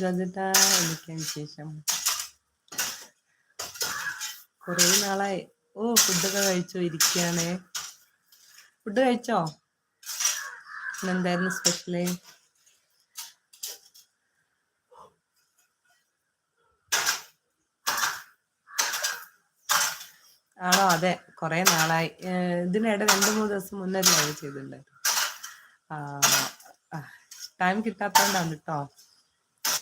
ജോജേട്ടാ എനിക്ക് വിശേഷം? കുറേ നാളായി. ഓ ഫുഡൊക്കെ കഴിച്ചോ ഇരിക്കുകയാണ് ഫുഡ് കഴിച്ചോ? എന്തായിരുന്നു സ്പെഷ്യൽ? ആണോ? അതെ കുറേ നാളായി. ഇതിനിടെ രണ്ട് മൂന്ന് ദിവസം മുന്നേ ലൈവ് ചെയ്തിട്ടുണ്ടായിരുന്നു. ടൈം കിട്ടാത്തോണ്ടാണ് കേട്ടോ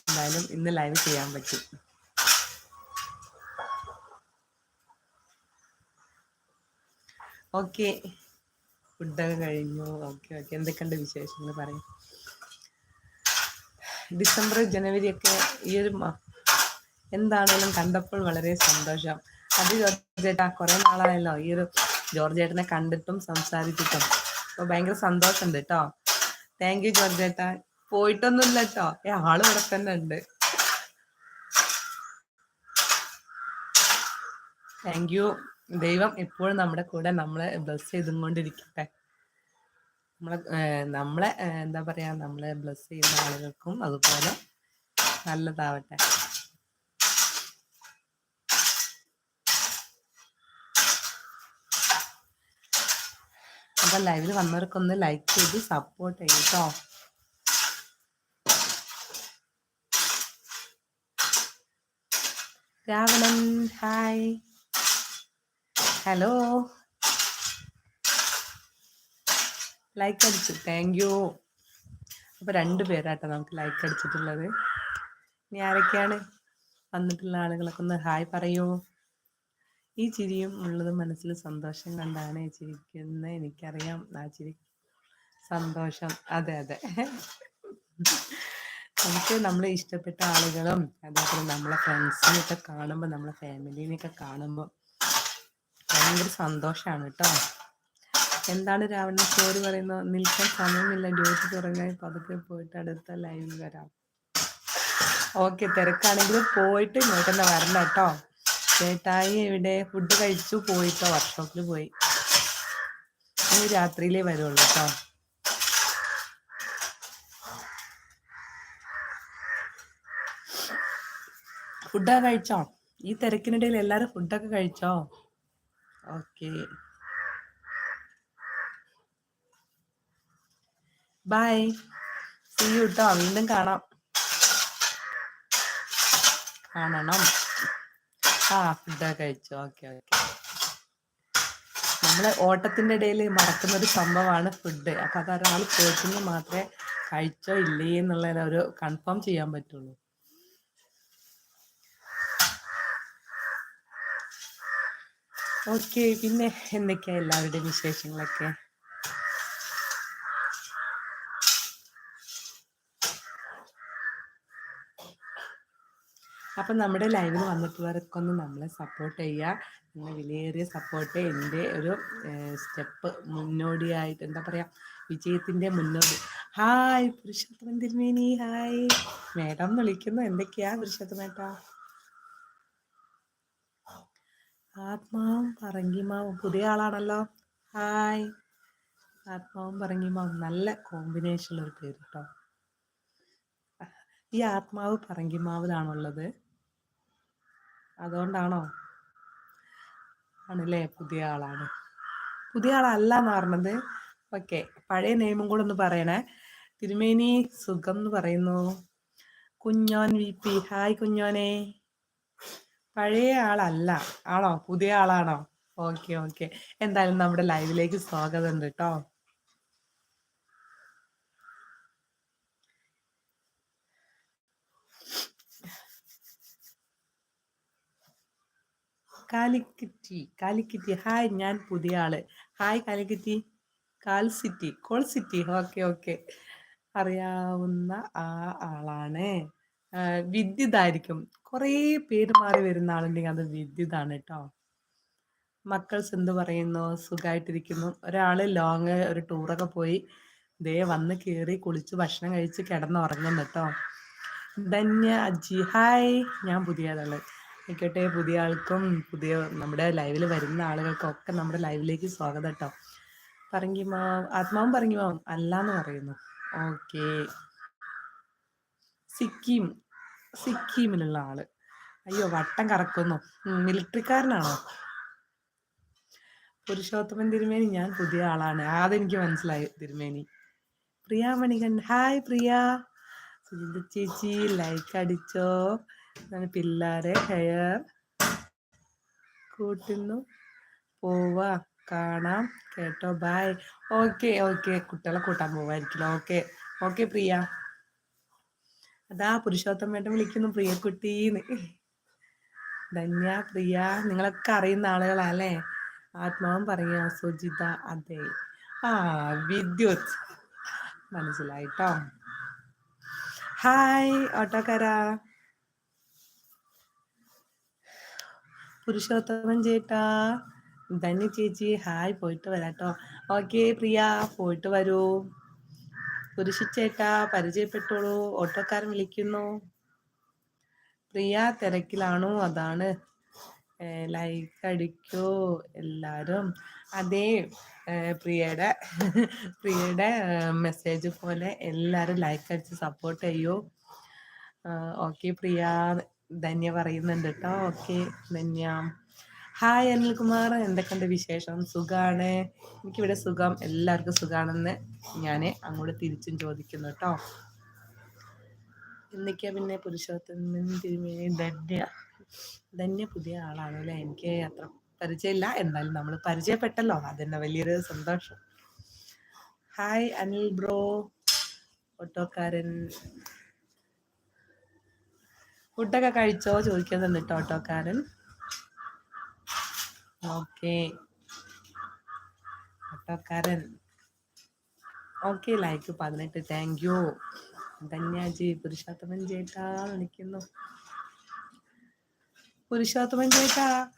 എന്തായാലും ഇന്ന് ലൈവ് ചെയ്യാൻ പറ്റും. ഓക്കെ ഫുഡൊക്കെ കഴിഞ്ഞു. ഓക്കെ ഓക്കെ എന്തൊക്കെയുണ്ട് വിശേഷങ്ങൾ പറയും. ഡിസംബർ ജനുവരി ഒക്കെ ഈ ഒരു എന്താണേലും കണ്ടപ്പോൾ വളരെ സന്തോഷം. അത് ജോർജേട്ടാ കുറെ നാളായല്ലോ ഈ ഒരു ജോർജേട്ടനെ കണ്ടിട്ടും സംസാരിച്ചിട്ടും. അപ്പൊ ഭയങ്കര സന്തോഷമുണ്ട് കേട്ടോ താങ്ക് യു ജോർജേട്ടാ. പോയിട്ടൊന്നുമില്ല കേട്ടോ ഏ ആൾ ഇവിടെ തന്നെ ഉണ്ട്. താങ്ക് യു ദൈവം എപ്പോഴും നമ്മുടെ കൂടെ നമ്മളെ ബ്ലസ് ചെയ്തും കൊണ്ടിരിക്കട്ടെ നമ്മളെ നമ്മളെ എന്താ പറയാ നമ്മളെ ബ്ലസ് ചെയ്യുന്ന ആളുകൾക്കും അതുപോലെ നല്ലതാവട്ടെ. അപ്പൊ ലൈവിൽ വന്നവർക്കൊന്ന് ലൈക്ക് ചെയ്ത് സപ്പോർട്ട് ചെയ്യട്ടോ രാവണൻ ഹായ് ഹലോ ലൈക്ക് അടിച്ചു താങ്ക് യു അപ്പൊ രണ്ടു പേരാട്ടോ നമുക്ക് ലൈക്ക് അടിച്ചിട്ടുള്ളത്. ഇനി ആരൊക്കെയാണ്? വന്നിട്ടുള്ള ആളുകളൊക്കെ ഒന്ന് ഹായ് പറയൂ. ഈ ചിരിയും ഉള്ളത് മനസ്സിൽ സന്തോഷം കണ്ടാണ് ചിരിക്കുന്നത്. എനിക്കറിയാം. ആ ചിരി സന്തോഷം. അതെ അതെ. നമുക്ക് നമ്മളെ ഇഷ്ടപ്പെട്ട ആളുകളും അതേപോലെ നമ്മളെ ഫ്രണ്ട്സിനെയൊക്കെ കാണുമ്പോൾ നമ്മളെ ഫാമിലിനെയൊക്കെ കാണുമ്പോൾ ഭയങ്കര സന്തോഷമാണ് കേട്ടോ. എന്താണ് രാവണ ചോറ് പറയുന്നത് നിൽക്കാൻ സമയമില്ല. ഡ്യൂട്ടി തുടങ്ങാൻ പതുക്കെ പോയിട്ട് അടുത്ത ലൈവിൽ വരാം. ഓക്കെ തിരക്കാണെങ്കിൽ പോയിട്ട് ഇങ്ങോട്ട് വരണം കേട്ടോ. ചേട്ടായി ഇവിടെ ഫുഡ് കഴിച്ചു പോയിട്ടോ വർക്ക്ഷോപ്പിൽ പോയി. രാത്രിയിലേ വരുള്ളൂ കേട്ടോ ഫുഡൊക്കെ കഴിച്ചോ? ഈ തിരക്കിനിടയിൽ എല്ലാരും ഫുഡൊക്കെ കഴിച്ചോ? ഓക്കെ ബൈ സീ യു കേട്ടോ വീണ്ടും കാണാം. കാണണം. ആ ഫുഡൊക്കെ കഴിച്ചു. Okay okay. നമ്മൾ ഓട്ടത്തിന്റെ ഇടയിൽ മറക്കുന്ന ഒരു സംഭവമാണ് ഫുഡ്. അപ്പൊ അത് ഒരാൾ പേഴ്സണൽ മാത്രമേ കഴിച്ചോ ഇല്ലേ എന്നുള്ള ഒരു കൺഫേം ചെയ്യാൻ പറ്റുള്ളൂ. ഓക്കെ പിന്നെ എന്തൊക്കെയാ എല്ലാവരുടെയും വിശേഷങ്ങളൊക്കെ? അപ്പം നമ്മുടെ ലൈവിൽ വന്നിട്ടുള്ളവർക്കൊന്ന് നമ്മളെ സപ്പോർട്ട് ചെയ്യുക നിങ്ങൾ വിലയേറിയ സപ്പോർട്ട് എന്റെ ഒരു സ്റ്റെപ്പ് മുന്നോടിയായിട്ട് എന്താ പറയാ വിജയത്തിന്റെ മുന്നോടി. ഹായ് പുരുഷോത്തമൻ തിരുമേനി. ഹായ് മേഡം വിളിക്കുന്നു. എന്തൊക്കെയാ പുരുഷോത്തമേട്ടാ ആത്മാവും പറങ്കിമാവും. പുതിയ ആളാണല്ലോ. ഹായ് ആത്മാവും പറങ്കിമാവും. നല്ല കോമ്പിനേഷൻ ഒരു പേര് കേട്ടോ ഈ ആത്മാവ് പറങ്കിമാവിലാണുള്ളത്. അതുകൊണ്ടാണോ? ആണല്ലേ? പുതിയ ആളാണ്. പുതിയ ആളല്ല എന്ന് പറഞ്ഞത്. ഓക്കെ. പഴയ നിയമം കൂടെ ഒന്ന് പറയണേ. തിരുമേനി സുഖം എന്ന് പറയുന്നു. Kunjon V P. ഹായ് കുഞ്ഞോനെ. പഴയ ആളല്ല. ആണോ? പുതിയ ആളാണോ? Okay okay. എന്തായാലും നമ്മുടെ ലൈവിലേക്ക് സ്വാഗതം ഉണ്ട് കേട്ടോ. കാലിക്കറ്റി കാലിക്കറ്റി. ഹായ് ഞാൻ പുതിയ ആൾ ഹായ് കാലിക്കറ്റി. കാൽ സിറ്റി കോൾ സിറ്റി. Okay okay. അറിയാവുന്ന ആ ആളാണ്. വിദ്യുതായിരിക്കും. കുറേ പേര് മാറി വരുന്ന ആളുണ്ടെങ്കിൽ അത് വിദ്യുതാണ് കേട്ടോ. മക്കൾസ് എന്ത് പറയുന്നു? സുഖമായിട്ടിരിക്കുന്നു ഒരാൾ ലോങ് ഒരു ടൂറൊക്കെ പോയി ദേ വന്ന് കയറി കുളിച്ച് ഭക്ഷണം കഴിച്ച് കിടന്നുറങ്ങുന്നു കേട്ടോ. ധന്യ അജി ഹായ് ഞാൻ പുതിയ ആയിക്കോട്ടെ പുതിയ ആൾക്കും പുതിയ നമ്മുടെ ലൈവിൽ വരുന്ന ആളുകൾക്കും ഒക്കെ നമ്മുടെ ലൈവിലേക്ക് സ്വാഗതം കേട്ടോ പറങ്കിമാവ് ആത്മാവും പറങ്കിമാവും അല്ല എന്ന് പറയുന്നു. ഓക്കെ. സിക്കിം സിക്കിമിലുള്ള ആൾ. അയ്യോ വട്ടം കറക്കുന്നു. മിലിറ്ററിക്കാരനാണോ പുരുഷോത്തമൻ തിരുമേനി ഞാൻ പുതിയ ആളാണ്. അതെനിക്ക് മനസ്സിലായി തിരുമേനി. പ്രിയ മണികൻ ഹായ് പ്രിയ. ചേച്ചി ലൈക്ക് അടിച്ചോ. പിള്ളേരെ ഹെയർ കൂട്ടുന്നു. പോവാ കാണാം കേട്ടോ ബായ് ഓക്കെ ഓക്കെ കുട്ടികളെ കൂട്ടാൻ പോവായിരിക്കില്ല ഓക്കെ ഓക്കെ പ്രിയ. അതാ വേണ്ട വിളിക്കുന്നു പ്രിയക്കുട്ടീന്ന് ധന്യ പ്രിയ നിങ്ങളൊക്കെ അറിയുന്ന ആളുകളാ അല്ലേ? ആത്മാവും പറയാ സുജിത അതെ. ആ വിദ്യുത്. മനസ്സിലായിട്ടോ? ഹായ് ഓട്ടോക്കാരാ. പുരുഷോത്തമൻ ചേട്ടാ. ധന്യ ചേച്ചി. ഹായ് പോയിട്ട് വരാട്ടോ. ഓക്കെ പ്രിയ പോയിട്ട് വരൂ. പുരുഷ ചേട്ടാ പരിചയപ്പെട്ടോളൂ. ഓട്ടോക്കാരൻ വിളിക്കുന്നു. പ്രിയ തിരക്കിലാണോ? അതാണ്. ലൈക്ക് അടിക്കോ. എല്ലാരും അതേ പ്രിയയുടെ പ്രിയയുടെ മെസ്സേജ് പോലെ എല്ലാരും ലൈക്ക് അടിച്ച് സപ്പോർട്ട് ചെയ്യൂ. ഓക്കെ പ്രിയ. ധന്യ പറയുന്നുണ്ട് കേട്ടോ ഓക്കെ ധന്യ. ഹായ് അനിൽകുമാർ എന്തൊക്കെയുണ്ട് വിശേഷം? സുഖാണ്. എനിക്കിവിടെ സുഖം. എല്ലാവർക്കും സുഖാണെന്ന് ഞാൻ അങ്ങോട്ട് തിരിച്ചും ചോദിക്കുന്നു കേട്ടോ എന്തൊക്കെയാ പിന്നെ പുരുഷോത്തമൻ തിരുമേനി ധന്യ? ധന്യ പുതിയ ആളാണ് അല്ലേ എനിക്ക് അത്ര പരിചയമില്ല. എന്നാലും നമ്മൾ പരിചയപ്പെട്ടല്ലോ. അതെന്നെ വലിയൊരു സന്തോഷം. Hi Anil bro. ഓട്ടോക്കാരൻ. ഫുഡൊക്കെ കഴിച്ചോ? ചോദിക്കുന്നുണ്ട് കേട്ടോ ഓട്ടോക്കാരൻ. ഓക്കെ. ഓട്ടോക്കാരൻ. ഓക്കെ ലൈക്ക് പതിനെട്ട്. Thank you. ധന്യാജി പുരുഷോത്തമൻ ചേട്ടാ വിളിക്കുന്നു. പുരുഷോത്തമൻ ചേട്ടാ.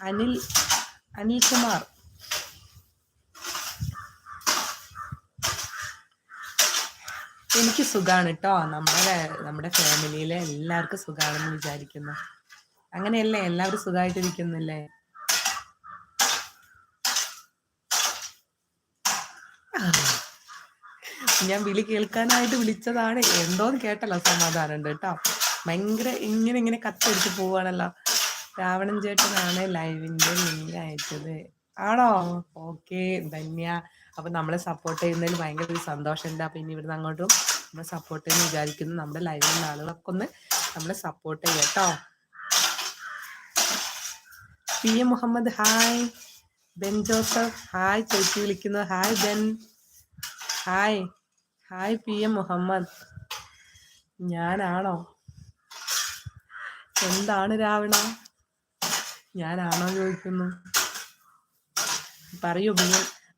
അനിൽ അനിൽകുമാർ. എനിക്ക് സുഖാണ് കേട്ടോ നമ്മുടെ നമ്മുടെ ഫാമിലിയിലെ എല്ലാവർക്കും സുഖാണെന്ന് വിചാരിക്കുന്നു. അങ്ങനെയല്ലേ? എല്ലാവരും സുഖമായിട്ടിരിക്കുന്നില്ലേ ഞാൻ വിളി കേൾക്കാനായിട്ട് വിളിച്ചതാണ്. എന്തോന്ന് കേട്ടല്ലോ സമാധാനം ഉണ്ട് കേട്ടോ ഭയങ്കര ഇങ്ങനെ ഇങ്ങനെ കത്തടിച്ച് പോവാണല്ലോ. രാവണൻ ചേട്ടനാണ് ലൈവിന്റെ ലിങ്ക് അയച്ചത് ആണോ? ഓക്കെ ധന്യ. അപ്പൊ നമ്മളെ സപ്പോർട്ട് ചെയ്യുന്നതിൽ ഭയങ്കര ഒരു സന്തോഷമുണ്ട്. അപ്പൊ ഇനി ഇവിടുന്ന് അങ്ങോട്ടും നമ്മളെ സപ്പോർട്ട് ചെയ്യുന്ന വിചാരിക്കുന്നു. നമ്മുടെ ലൈവിലുള്ള ആളുകളൊക്കെ ഒന്ന് നമ്മളെ സപ്പോർട്ട് ചെയ്യാം കേട്ടോ. P M Muhammad hi Ben Joseph hi ചേച്ചി വിളിക്കുന്നു. Hi Ben. Hi hi P M Muhammad. ഞാനാണോ? എന്താണ് രാവണ? ഞാനാണോ ചോദിക്കുന്നു? പറയൂ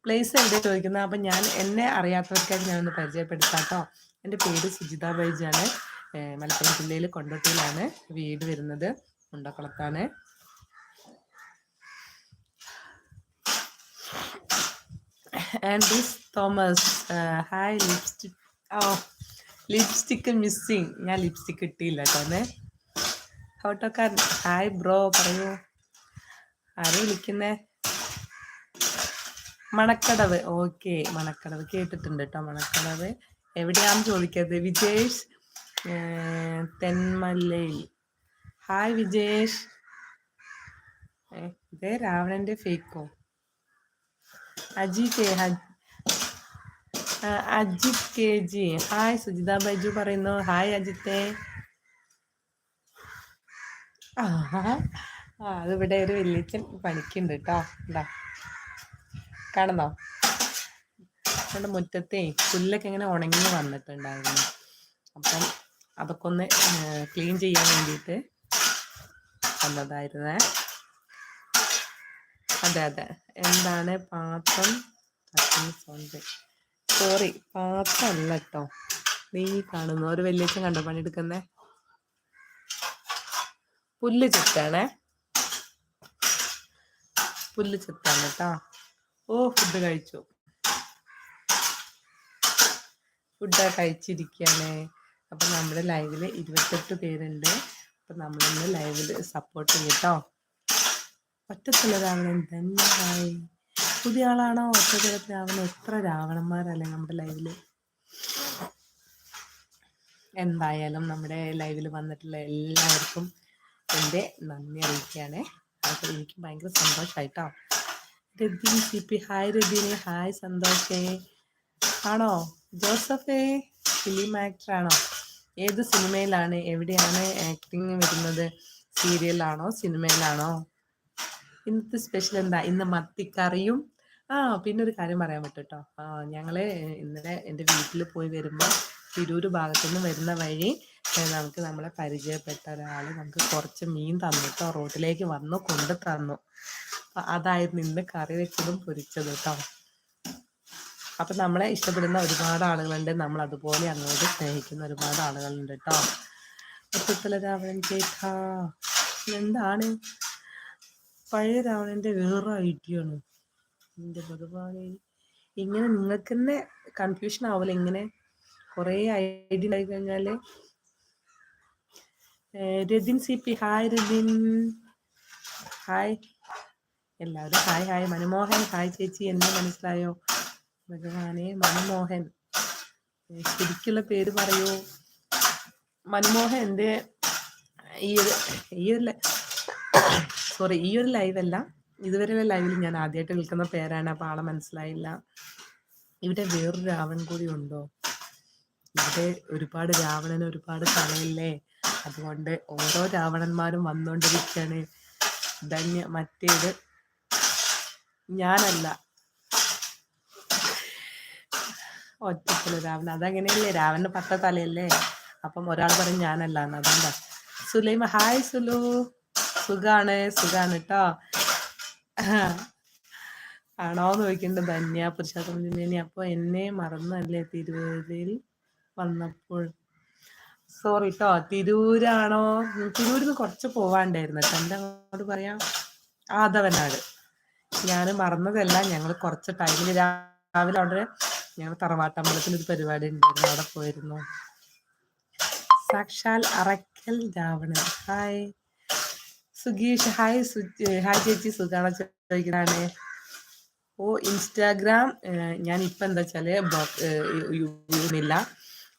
പ്ലേസ് എവിടെ ചോദിക്കുന്നത്. അപ്പം ഞാൻ എന്നെ അറിയാത്തവർക്കായിട്ട് ഞാനൊന്ന് പരിചയപ്പെടുത്താം കേട്ടോ എന്റെ പേര് സുജിത ബൈജാണ്. മലപ്പുറം ജില്ലയിൽ കൊണ്ടോട്ടിയിലാണ് വീട് വരുന്നത്. മുണ്ടക്കുളത്താണ് ആൻഡ്രീസ് തോമസ് ഹായ് ലിപ്സ്റ്റിക് ഓ ലിപ്സ്റ്റിക്ക് മിസ്സിങ് ഞാൻ ലിപ്സ്റ്റിക് കിട്ടിയില്ല കേട്ടോ ഓട്ടോക്കാരൻ ഹായ് ബ്രോ പറയൂ. ആരും വിളിക്കുന്നേ? മണക്കടവ്. ഓക്കെ മണക്കടവ്. കേട്ടിട്ടുണ്ട് കേട്ടോ മണക്കടവ്. എവിടെയാന്ന് ചോദിക്കരുത്. വിജേഷ് തെന്മല്ലയിൽ. ഹായ് വിജേഷ്. ഇത് രാവണന്റെ phaco? Aji K Ajith K G. Hi Sujitha Baiju പറയുന്നു. ഹായ് അജിത്തെ. ആ അതിവിടെ ഒരു വെല്ലിച്ചൻ പണിക്കുണ്ട് കേട്ടോ എന്താ കാണുന്നോ? നമ്മുടെ മുറ്റത്തെ പുല്ലൊക്കെ ഇങ്ങനെ ഉണങ്ങി വന്നിട്ടുണ്ടായിരുന്നു. അപ്പം അതൊക്കെ ഒന്ന് ക്ലീൻ ചെയ്യാൻ വേണ്ടിയിട്ട് വന്നതായിരുന്നേ. അതെ അതെ. എന്താണ് പാത്രം? സോണ്ട്. സോറി പാത്രമല്ല കേട്ടോ നീ കാണുന്നു ഒരു വലിയച്ഛൻ കണ്ടോ പണിയെടുക്കുന്നേ? പുല്ല് ചെത്താണേ. പുല്ല് ചെത്താണ് കേട്ടോ ഓ ഫുഡ് കഴിച്ചു. ഫുഡ് കഴിച്ചിരിക്കുകയാണ്. അപ്പൊ നമ്മുടെ ലൈവിൽ ഇരുപത്തെട്ട് പേരുണ്ട്. അപ്പൊ നമ്മളൊന്ന് ലൈവിൽ സപ്പോർട്ട് ചെയ്യട്ടോ. ഒറ്റത്തുള്ള രാവണൻ ധന്യമായി പുതിയ ആളാണോ? രാവണൻ എത്ര രാവണന്മാരല്ലേ നമ്മുടെ ലൈവിൽ എന്തായാലും നമ്മുടെ ലൈവിൽ വന്നിട്ടുള്ള എല്ലാവർക്കും എന്റെ നന്ദി അറിയിക്കുകയാണ്. അപ്പോൾ എനിക്ക് ഭയങ്കര സന്തോഷമായിട്ടോ രബീൻ സി പി ഹായ് രബീനെ ഹായ് സന്തോഷേ. ആണോ? ജോസഫേ ഫിലിം ആക്ടറാണോ ഏത് സിനിമയിലാണ്? എവിടെയാണ് ആക്ടിങ് വരുന്നത്? സീരിയലാണോ? സിനിമയിലാണോ? ഇന്നത്തെ സ്പെഷ്യൽ എന്താ? ഇന്ന് മത്തിക്കറിയും. ആ പിന്നെ ഒരു കാര്യം പറയാൻ പറ്റും കേട്ടോ ഞങ്ങൾ ഇന്നലെ എന്റെ വീട്ടിൽ പോയി വരുമ്പോൾ തിരൂർ ഭാഗത്തുനിന്ന് വരുന്ന വഴി നമുക്ക് നമ്മളെ പരിചയപ്പെട്ട ഒരാൾ നമുക്ക് കുറച്ച് മീൻ തന്നിട്ടോ റോട്ടിലേക്ക് വന്നു കൊണ്ട് തന്നു അതായിരുന്നു ഇന്ന് കറി വെച്ചതും പൊരിച്ചതും കേട്ടോ അപ്പൊ നമ്മളെ ഇഷ്ടപ്പെടുന്ന ഒരുപാട് ആളുകളുണ്ട്. നമ്മൾ അതുപോലെ അങ്ങോട്ട് സ്നേഹിക്കുന്ന ഒരുപാട് ആളുകളുണ്ട് കേട്ടോ ഒറ്റത്തല രാവണൻ ചേട്ടാ എന്താണ്? പഴയ രാവണന്റെ വേറെ ഐഡിയാണ് എന്റെ ഭഗവാനെ ഇങ്ങനെ നിങ്ങൾക്ക് തന്നെ കൺഫ്യൂഷൻ ആവില്ല ഇങ്ങനെ? കുറേ ഐഡിയ ഉണ്ടായി കഴിഞ്ഞാൽ. Rathin C P hi Rathin. Hi. എല്ലാവരും ഹായ് ഹായ്. മനമോഹൻ ഹായ് ചേച്ചി. എന്നെ മനസ്സിലായോ? ഭഗവാനെ മനമോഹൻ. ശരിക്കുള്ള പേര് പറയൂ. മനമോഹൻ എന്റെ ഈ ഒരു ഈ ഒരു സോറി ഈ ഒരു ലൈവല്ല ഇതുവരെയുള്ള ലൈവിൽ ഞാൻ ആദ്യമായിട്ട് വിൽക്കുന്ന പേരാണ് അപ്പം ആളെ മനസ്സിലായില്ല. ഇവിടെ വേറൊരു രാവൺ കൂടി ഉണ്ടോ? ഇവിടെ ഒരുപാട് രാവണന് ഒരുപാട് തലയില്ലേ? അതുകൊണ്ട് ഓരോ രാവണന്മാരും വന്നുകൊണ്ടിരിക്കുകയാണ് ധന്യ മറ്റേത് ഞാനല്ല. ഒറ്റത്തിൽ രാവണ അതങ്ങനെയല്ലേ? രാവണന് പത്ത തലയല്ലേ? അപ്പം ഒരാൾ പറയും ഞാനല്ല അതുകൊണ്ടാ സുലൈമ ഹായ് സുലു. സുഖാണ്? സുഖാണ് കേട്ടോ. ആണോന്ന് ചോദിക്കുന്നുണ്ട് ധന്യ പുരുഷോത്തമ അപ്പൊ എന്നെ മറന്നല്ലേ തിരുവല്ലയിൽ വന്നപ്പോൾ? സോറി കേട്ടോ തിരൂരാണോ? തിരൂരിന്ന് കുറച്ച് പോവാണ്ടായിരുന്നു എന്താ അങ്ങോട്ട് പറയാം? ആദവനാട്. ഞാൻ മറന്നതല്ല. ഞങ്ങൾ കുറച്ച് ടൈമിൽ രാവിലെ അവിടെ ഞങ്ങൾ തറവാട്ടമ്പലത്തിൽ ഒരു പരിപാടി ഉണ്ടായിരുന്നു. അവിടെ പോയിരുന്നു. സാക്ഷാൽ അറക്കൽ രാവണൻ. ഹായ് സുഗീഷ് ഹായ് ഹായ് ചേച്ചി. സുഖാണോ ചോദിക്കുന്നതാണ്. ഓ ഇൻസ്റ്റാഗ്രാം ഞാൻ ഇപ്പൊ എന്താ വെച്ചാൽ ചെയ്യുന്നില്ല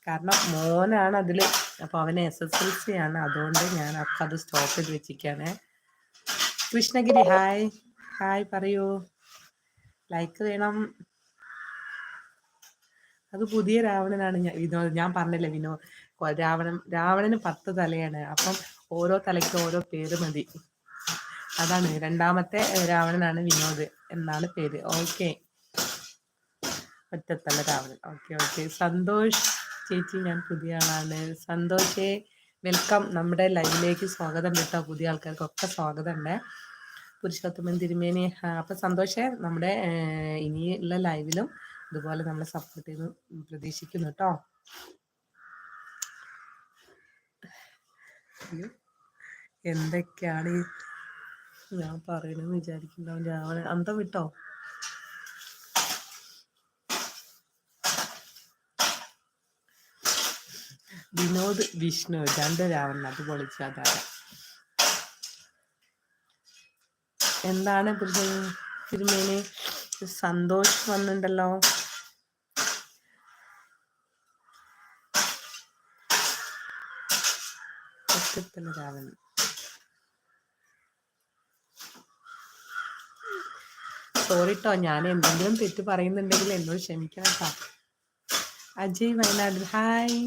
കാരണം മോനാണ് അതിൽ അപ്പോൾ അവന് എസ് എസ് എൽ സി ആണ്. അതുകൊണ്ട് ഞാൻ അപ്പം അത് സ്റ്റോപ്പ് ചെയ്ത് വെച്ചിരിക്കുകയാണ് കൃഷ്ണഗിരി ഹായ് ഹായ് പറയൂ. ലൈക്ക് വേണം. അത് പുതിയ രാവണനാണ് ഞാൻ. വിനോദ് ഞാൻ പറഞ്ഞില്ലേ വിനോദ്? രാവണൻ രാവണന് പത്ത് തലയാണ്. അപ്പം ഓരോ തലയ്ക്ക് ഓരോ പേര് മതി. അതാണ് രണ്ടാമത്തെ രാവണനാണ് വിനോദ് എന്നാണ് പേര്. Okay. ഒറ്റത്തല Ravanan. Okay okay. Santhosh ചേച്ചി ഞാൻ പുതിയ ആളാണ്. സന്തോഷേ വെൽക്കം. നമ്മുടെ ലൈവിലേക്ക് സ്വാഗതം കേട്ടോ. പുതിയ ആൾക്കാർക്കൊക്കെ സ്വാഗതം ഉണ്ട്. പുരുഷോത്തമൻ തിരുമേനി. അപ്പൊ സന്തോഷേ നമ്മുടെ ഇനിയുള്ള ലൈവിലും ഇതുപോലെ നമ്മളെ സപ്പോർട്ട് ചെയ്ത് പ്രതീക്ഷിക്കുന്നു കേട്ടോ എന്തൊക്കെയാണ് ഞാൻ പറയണെന്ന് വിചാരിക്കുന്നുണ്ടാവും രാവിലെ അന്തം വിട്ടോ? വിനോദ് വിഷ്ണു രണ്ട് രാവണൻ അത് പൊളിച്ചു അതാണ് എന്താണ് തിരുമേനി? സന്തോഷം വന്നിട്ടുണ്ടല്ലോ സോറിട്ടോ ഞാൻ എന്തെങ്കിലും തെറ്റ് പറയുന്നുണ്ടെങ്കിൽ എന്നോട് ക്ഷമിക്കണം കേട്ടോ അജയ് വയനാട് ഹായ്.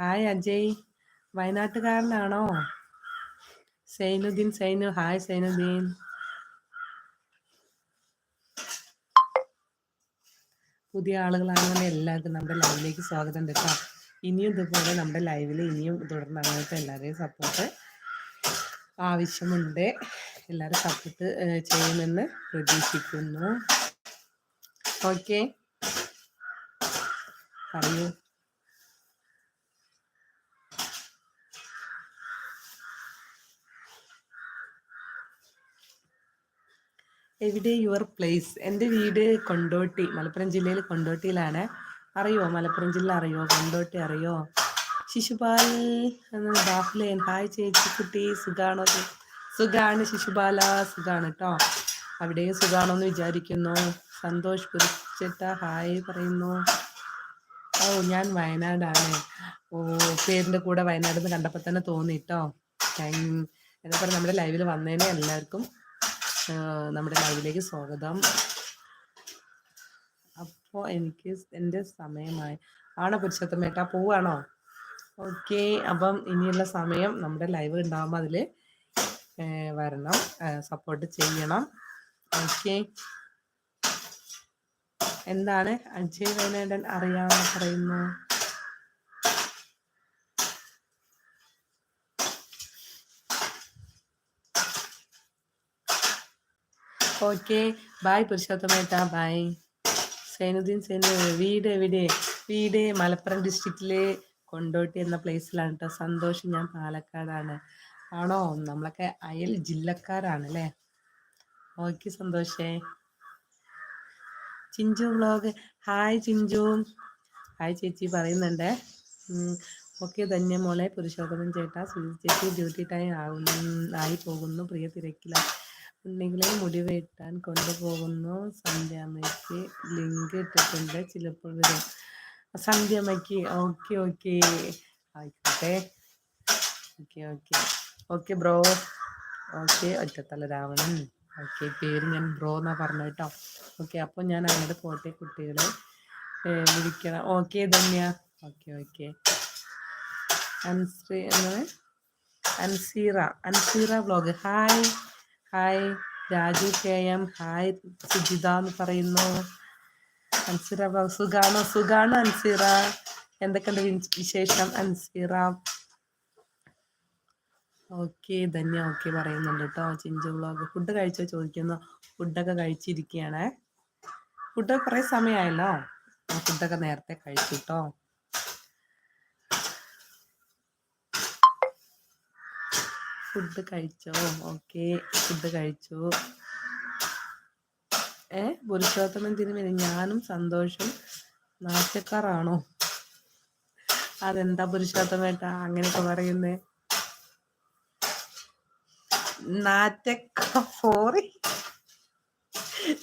ഹായ് അജയ്. വയനാട്ടുകാരനാണോ? സൈനുദ്ദീൻ സൈനു. ഹായ് സൈനുദ്ദീൻ. പുതിയ ആളുകളാണെന്ന് എല്ലാവർക്കും നമ്മുടെ ലൈവിലേക്ക് സ്വാഗതം കേട്ടോ. ഇനിയും ഇതുപോലെ നമ്മുടെ ലൈവിൽ ഇനിയും തുടർന്ന് അങ്ങനത്തെ എല്ലാവരെയും സപ്പോർട്ട് ആവശ്യമുണ്ട്. എല്ലാവരും സപ്പോർട്ട് ചെയ്യുമെന്ന് പ്രതീക്ഷിക്കുന്നു. ഓക്കെ പറയൂ. എവിടെ യുവർ പ്ലേസ്? എന്റെ വീട് കൊണ്ടോട്ടി മലപ്പുറം ജില്ലയിൽ കൊണ്ടോട്ടിയിലാണ്. അറിയോ? മലപ്പുറം ജില്ല അറിയോ? കൊണ്ടോട്ടി അറിയോ? ശിശുപാൽ ബാഹ്ലേൻ ഹായ് ചേച്ചി കുട്ടി സുഖാണോ? സുഖാണ് ശിശുപാല സുഖാണ് കേട്ടോ അവിടെയും സുഖാണോ എന്ന് വിചാരിക്കുന്നു. സന്തോഷ് കുറിച്ചിട്ട ഹായ് പറയുന്നു. ഓ ഞാൻ വയനാടാണ്. ഓ പേരിന്റെ കൂടെ വയനാട് എന്ന് കണ്ടപ്പോൾ തന്നെ തോന്നിട്ടോ എന്താ പറയുക നമ്മുടെ ലൈവിൽ വന്നേനെ എല്ലാവർക്കും നമ്മുടെ ലൈവിലേക്ക് സ്വാഗതം. അപ്പോൾ എനിക്ക് എന്റെ സമയമായി. ആണോ പുരുഷോത്തമേട്ടാ? പോവാണോ? ഓക്കെ അപ്പം ഇനിയുള്ള സമയം നമ്മുടെ ലൈവ് ഉണ്ടാകുമ്പോൾ അതിൽ വരണം. സപ്പോർട്ട് ചെയ്യണം. ഓക്കെ. എന്താണ്? അജയ് വേനേടൻ അറിയാമെന്ന് പറയുന്നു. ഓക്കെ. ബായ് പുരുഷോത്തമേട്ട ബായ്. സൈനുദ്ദീൻ സൈനു വീട് എവിടെ? വീട് മലപ്പുറം ഡിസ്ട്രിക്റ്റിലെ കൊണ്ടോട്ടി എന്ന പ്ലേസിലാണ് കേട്ടോ സന്തോഷം ഞാൻ പാലക്കാടാണ്. ആണോ? നമ്മളൊക്കെ അയൽ ജില്ലക്കാരാണ് അല്ലേ okay സന്തോഷേ. Chinchu vlog hi Chinchu. Hi ചേച്ചി. പറയുന്നുണ്ട്. ഓക്കെ ധന്യമോളെ പുരുഷോത്തമൻ ചേട്ടാ സുജി ചേച്ചി ഡ്യൂട്ടി ടൈം ആകുന്നു ആയി പോകുന്നു. പ്രിയ തിരക്കില. ഉണ്ടെങ്കിലെ മുടി വെട്ടാൻ കൊണ്ടുപോകുന്നു. സന്ധ്യാമ്മയ്ക്ക് ലിങ്ക് ഇട്ടിട്ടുണ്ട്. ചിലപ്പോൾ വരും. സന്ധ്യാമ്മയ്ക്ക് ഓക്കെ ഓക്കെ. ആയിക്കോട്ടെ. Okay okay. Okay bro. Okay ഒറ്റത്തല Ravanan. Okay പേര് ഞാൻ ബ്രോ എന്നാ പറഞ്ഞു കേട്ടോ. ഓക്കെ അപ്പോൾ ഞാൻ അങ്ങോട്ട് പോട്ടെ കുട്ടികളെ. വിളിക്കണം. Okay Dhanya. Okay okay. Anshree എന്നത് Anseera. Anseera vlog hi. Hi Raju K M hi Sujitha എന്ന് പറയുന്നു. അൻസിറ സുഖാണോ? സുഖാണോ അൻസിറ. എന്തൊക്കെയുണ്ട് വിശേഷം അൻസിറ? ഓക്കെ ധന്യ ഓക്കെ പറയുന്നുണ്ട് കേട്ടോ. ചിഞ്ചു വ്ളോഗ്. ഫുഡ് കഴിച്ചോ? ചോദിക്കുന്നു. ഫുഡൊക്കെ കഴിച്ചിരിക്കുകയാണ് ഫുഡ് കുറേ സമയമായല്ലോ. ഫുഡൊക്കെ നേരത്തെ കഴിച്ചു കേട്ടോ. ഫുഡ് കഴിച്ചോ? ഓക്കെ. ഫുഡ് കഴിച്ചു. ഏ? പുരുഷോത്തമൻ തിരുമേനി ഞാനും സന്തോഷം. നാശക്കാറാണോ അതെന്താ പുരുഷോത്തമേട്ട അങ്ങനെയൊക്കെ പറയുന്നേ. നാറ്റക്ക സോറി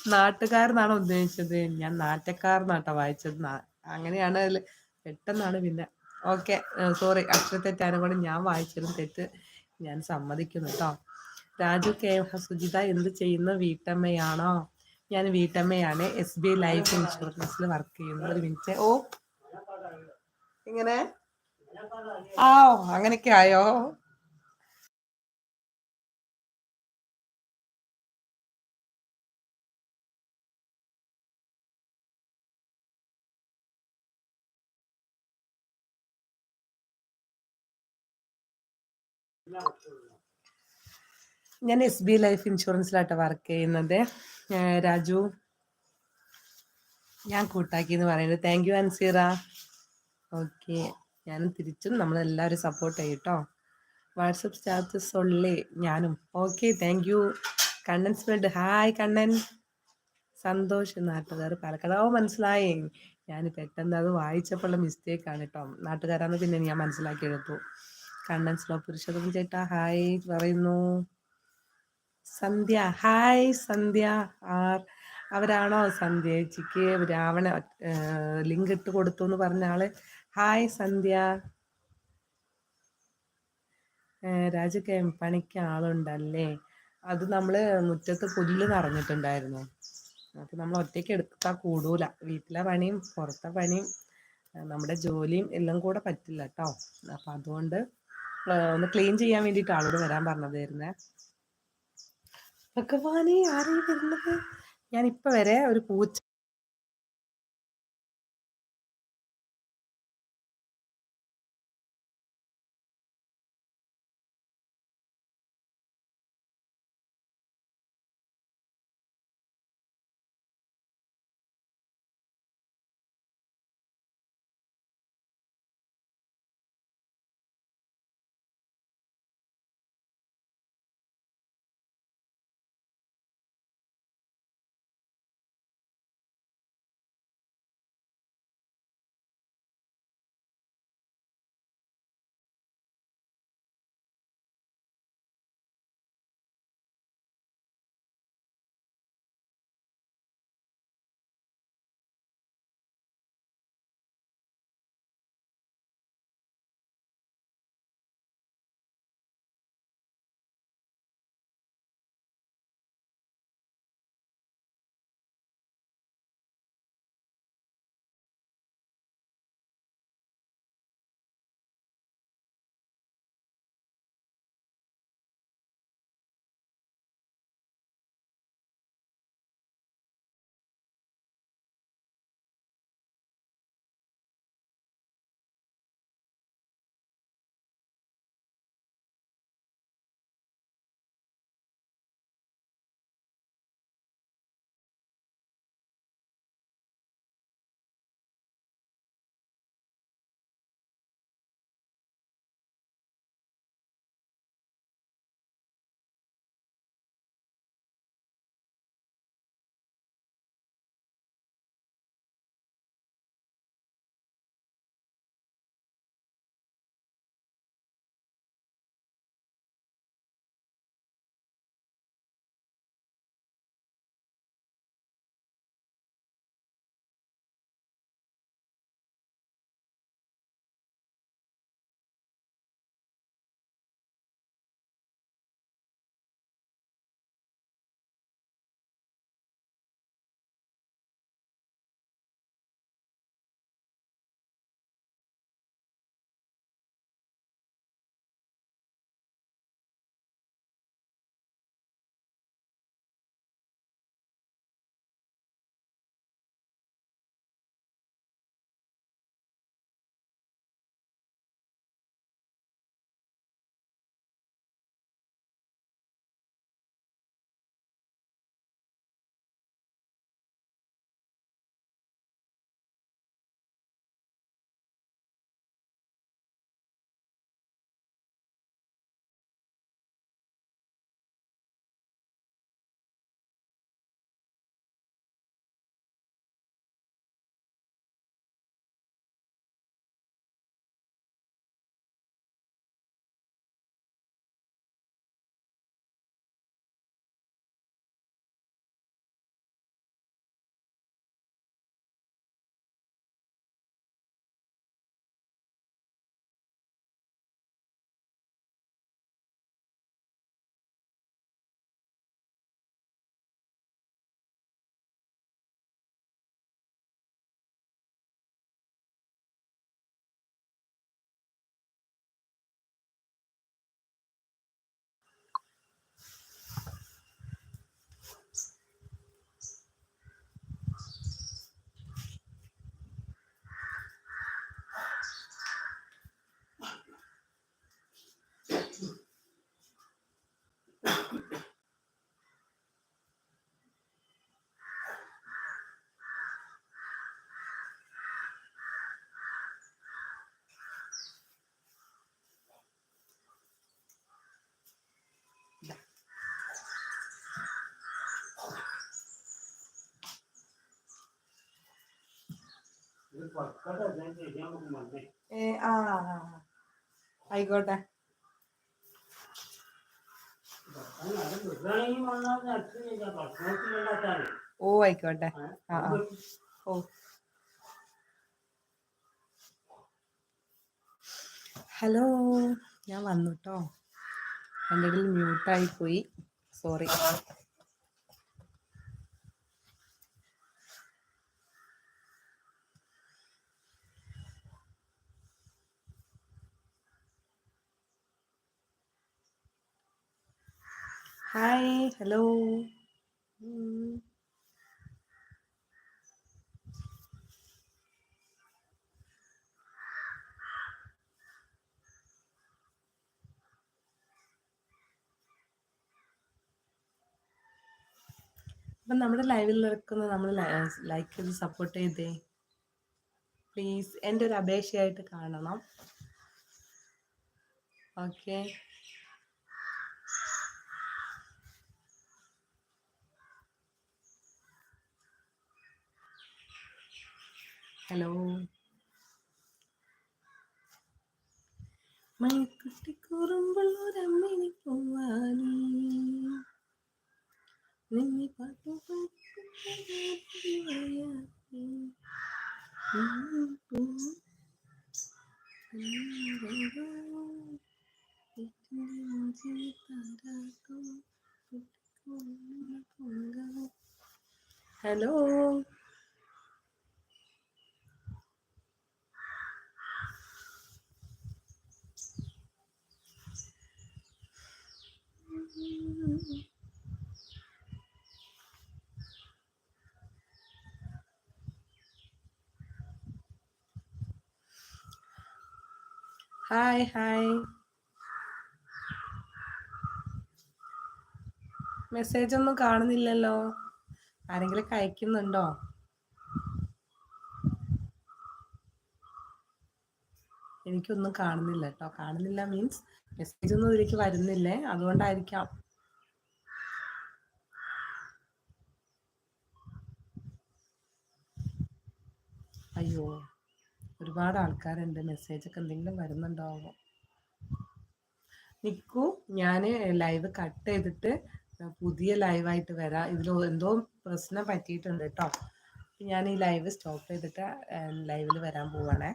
നാട്ടുകാരെന്നാണ് ഉദ്ദേശിച്ചത്? ഞാൻ നാട്ടക്കാരനാട്ടോ വായിച്ചത്. അങ്ങനെയാണ് പെട്ടെന്നാണ് പിന്നെ. ഓക്കെ സോറി അക്ഷരത്തെറ്റാനും കൂടെ ഞാൻ വായിച്ചതും തെറ്റ്. ഞാൻ സമ്മതിക്കുന്നു കേട്ടോ രാജു കെ സുജിത എന്ത് ചെയ്യുന്ന വീട്ടമ്മയാണോ? ഞാൻ വീട്ടമ്മയാണ്. എസ് ബി ലൈഫ് ഇൻഷുറൻസിൽ വർക്ക് ചെയ്യുന്നത്. ഒരു മിനിറ്റ്. ഓ ഇങ്ങനെ? ആ അങ്ങനെയൊക്കെ ആയോ? ഞാൻ എസ് ബി ലൈഫ് ഇൻഷുറൻസിലായിട്ട് വർക്ക് ചെയ്യുന്നത്. രാജു ഞാൻ കൂട്ടാക്കി എന്ന് പറയുന്നത്. Thank you Anseera. ഓക്കെ ഞാനും തിരിച്ചും നമ്മളെല്ലാവരും സപ്പോർട്ട് ചെയ്യട്ടോ. വാട്സപ്പ് സ്റ്റാറ്റസ് ഉള്ളേ ഞാനും. Okay thank you Kannan spread hi Kannan. Santhosh നാട്ടുകാർ പാലക്കാട്. മനസ്സിലായി. ഞാൻ പെട്ടെന്ന് അത് വായിച്ചപ്പോഴുള്ള മിസ്റ്റേക്കാണ് കേട്ടോ. നാട്ടുകാരാന്ന് പിന്നെ ഞാൻ മനസ്സിലാക്കിയെടുത്തു. കണ്ണൻ സ്ലോ പുരുഷോത്തമൻ ചേട്ടാ ഹായ് പറയുന്നു. Sandhya hi Sandhya R. അവരാണോ Sandhya? ചിക്ക് രാവണ ലിങ്ക് ഇട്ട് കൊടുത്തു എന്ന് പറഞ്ഞ ആൾ. ഹായ് സന്ധ്യ. രാജക്ക് പണിക്ക് ആളുണ്ടല്ലേ? അത് നമ്മൾ മുറ്റത്ത് പുല്ല് നിറഞ്ഞിട്ടുണ്ടായിരുന്നു. അപ്പം നമ്മൾ ഒറ്റയ്ക്ക് എടുത്താൽ കൂടൂല. വീട്ടിലെ പണിയും പുറത്തെ പണിയും നമ്മുടെ ജോലിയും എല്ലാം കൂടെ പറ്റില്ല കേട്ടോ അപ്പം അതുകൊണ്ട് ഒന്ന് ക്ലീൻ ചെയ്യാൻ വേണ്ടിയിട്ട് ആളോട് വരാൻ പറഞ്ഞതായിരുന്നേ ഭഗവാനെ ആരെയും വരുന്നത്? ഞാൻ ഇപ്പൊ വരെ ഒരു പൂച്ച ആ ആയിക്കോട്ടെ. ഓ ആയിക്കോട്ടെ. ആ ആ ഓ. ഹലോ ഞാൻ വന്നു കേട്ടോ എന്റെ മ്യൂട്ടായി പോയി സോറി ഹായ് ഹലോ അപ്പം നമ്മുടെ ലൈവിൽ നിൽക്കുന്ന നമ്മൾ ലൈക്ക് ചെയ്ത് സപ്പോർട്ട് ചെയ്തേ. പ്ലീസ് എന്റെ ഒരു അപേക്ഷയായിട്ട് കാണണം. ഓക്കെ ഹലോ മണിക്കുട്ടി കുറുമ്പുള്ളൊരമ്മിനി പോവാനീ നിന്നെ പാട്ടു ഹലോ ഹായ് ഹായ് മെസ്സേജ് ഒന്നും കാണുന്നില്ലല്ലോ. ആരെങ്കിലും അയക്കുന്നുണ്ടോ എനിക്കൊന്നും കാണുന്നില്ല കേട്ടോ കാണുന്നില്ല മീൻസ് മെസ്സേജ് ഒന്നും ഇതിലേക്ക് വരുന്നില്ലേ? അതുകൊണ്ടായിരിക്കാം. അയ്യോ ഒരുപാട് ആൾക്കാരുണ്ട്. മെസ്സേജ് ഒക്കെ എന്തെങ്കിലും വരുന്നുണ്ടാവോ? നിക്കു ഞാൻ ലൈവ് കട്ട് ചെയ്തിട്ട് പുതിയ ലൈവായിട്ട് വരാം. ഇതിൽ എന്തോ പ്രശ്നം പറ്റിയിട്ടുണ്ട് കേട്ടോ ഞാൻ ഈ ലൈവ് സ്റ്റോപ്പ് ചെയ്തിട്ട് ലൈവിൽ വരാൻ പോവാണേ.